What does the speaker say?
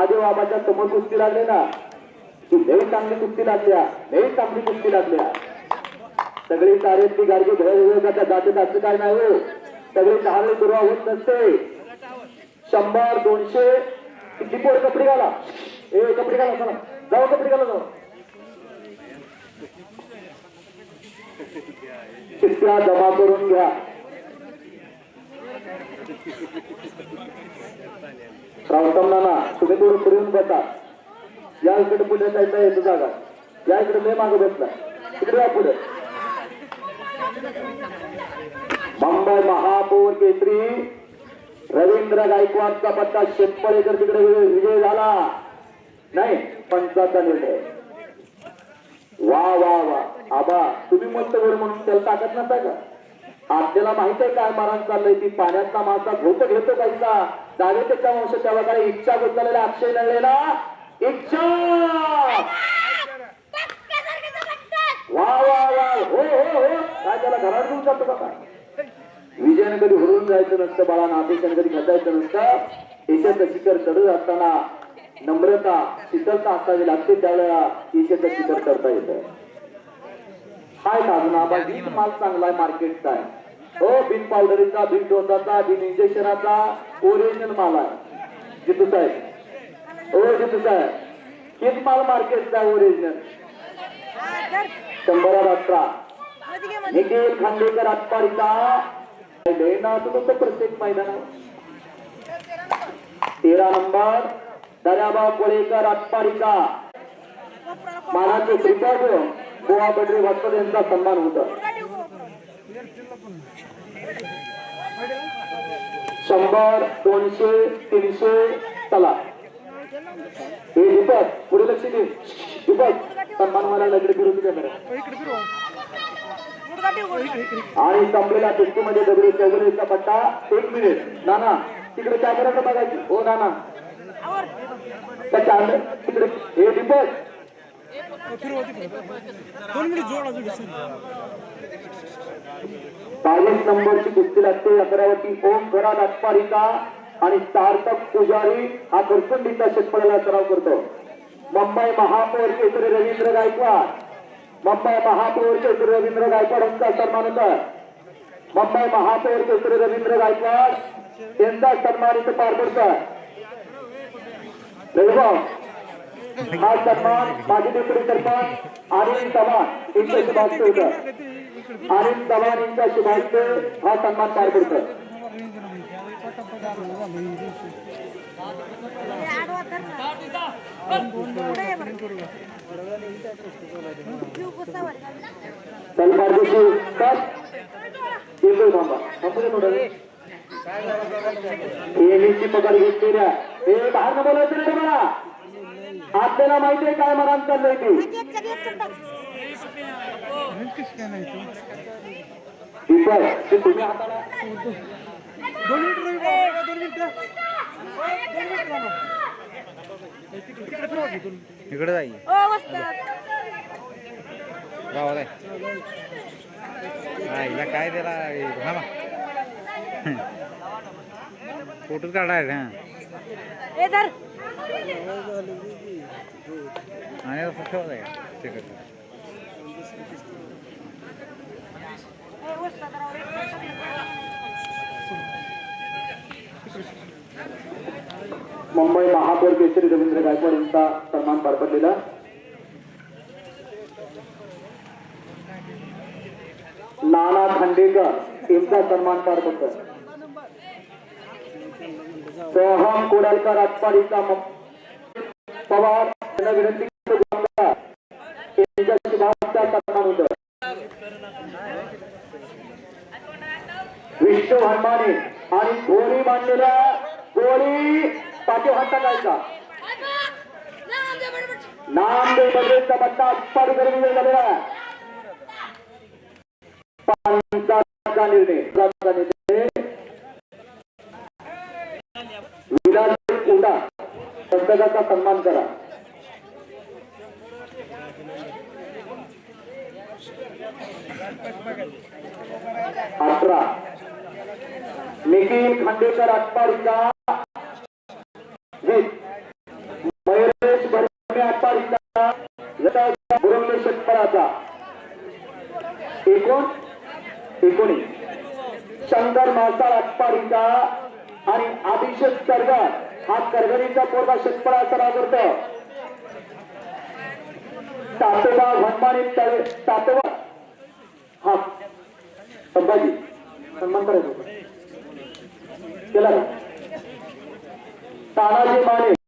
महादेव बाबाच्या समोर कुस्ती लागले ना की लई चांगली कुस्ती लागल्या लई चांगली कुस्ती लागल्या. सगळी कार्यतली गाडगी भयविवेकाच्या जाते असं काय नाही हो. सगळी कहाणी दुर्वा होत नसते. शंभर दोनशे किती पोर कपडे घाला? ए कपडे घाला चला. जाऊ कपडे घाला जाऊ. चित्त्या जमा करून घ्या. रावतम तुम्ही थोडं फिरून बसतात या इकडे पुढे जायचा येतो जागा. या इकडे मी मागे बसला इकडे या पुढे. मुंबई महापौर केसरी रवींद्र गायकवाडचा पत्ता शेतपळेकर तिकडे विजय झाला. नाही पंचाचा निर्णय. वा वा वा. आबा तुम्ही मस्त वेळ म्हणून त्याला ताकद नसता का आपल्याला माहीत आहे काय मारण चाललंय? ती पाण्यातला मासा घोट घेतो काहीचा जागे त्याच्या वंश त्याला काय इच्छा गुंतलेला अक्षय नळलेला इच्छा. वा वा वा. हो हो हो. काय त्याला घरात घेऊन जातो का काय विजयाने कधी हरून जायचं नसतं बाळा नातेशाने कधी खचायचं नसतं. ईशाचं शिखर चढत असताना नम्रता शीतलता असावी लागते त्यावेळेला ईशाचं शिखर करता येतं. काय साधना आबा वीज माल चांगला आहे मार्केटचा आहे. हो पावडरीचा बिन डोसाचा बिन इंजेक्शनाचा ओरिजिनल माल आहे. जितू साहेब. ओ जितू साहेब. हीच माल मार्केटचा ओरिजिनल शंभरात अठरा. निखिल खांडेकर आत्मारिका ना तुमचं प्रत्येक मैदानावर. तेरा नंबर. दर्याबा कोळेकर आत्मारिका मानाचे श्रीपाद गोवा बडरे वाटकर यांचा सन्मान होता. शंभर दोनशे तीनशे चला. हे दीपक पुढे लक्ष दे. दीपक सन्मान मला लगडे फिरून कॅमेरा आणि संपलेल्या कुस्तीमध्ये दगडी चौगुलेचा पट्टा. एक मिनिट नाना तिकडे कॅमेराचं बघायची. हो नाना. त्या कॅमेरा तिकडे हे दीपक दोन मिनिट जोड अजून बावीस नंबरची कुस्ती लागते. अकरावती ओम घरा नाटपारिका आणि सार्थक पुजारी हा घरकुंडीचा शेतकऱ्याला सराव करतो. मुंबई महापौर केसरी रवींद्र गायकवाड. मुंबई महापौर केसरी रवींद्र गायकवाड यांचा सन्मानकर मुंबई महापौर केसरी रवींद्र गायकवाड यांचा सन्मानित पारकरकर पार हा सन्मान माजी डेप्युटी सरपंच अनिल चव्हाण यांच्या होता. अनिल चव्हाण यांच्या शुभास्ते हा सन्मान पार पडतो. पगार घेतलेल्या हे बाहेर न बोलायचं नाही मला आपल्याला माहिती आहे काय मनात चाललंय ते. तुम्ही हाताला दोन मिनिट दोन मिनिट. इकडे हा, हिला काय त्याला हा ना फोटोच काढाय हा। आणि असं ठेवत आहे तिकडे मुंबई महापौर केसरी रवींद्र गायकवाड यांचा सन्मान पार पडलेला नाना खांडेकर यांचा सन्मान पार पडतो सोहम कोडालकर म- पवार. विनंती करतो सन्मान होतो विष्णू हनुमाने आणि गोळी मांडलेल्या गोळी पाठी नामदेव पत्ता पाडूकर झालेला. आहे. पंचाचा निर्णय. पंचाचा निर्णय. विलास पुस्तकाचा सन्मान करा. अठरा निखिल खांडेकर अटपाडीचा मयुरेश बर्मे अटपाडीचा बुरंगे शेतकराचा एकोण एकोणीस. शंकर मासाळ अटपाडीचा आणि अभिषेक करगर हा करगणीचा पोरगा शेतकऱ्याचा राव करतो सातोबा हनुमानी सातोबा संभाजी. सन्मान करायचं होतं. केला तानाजी माने.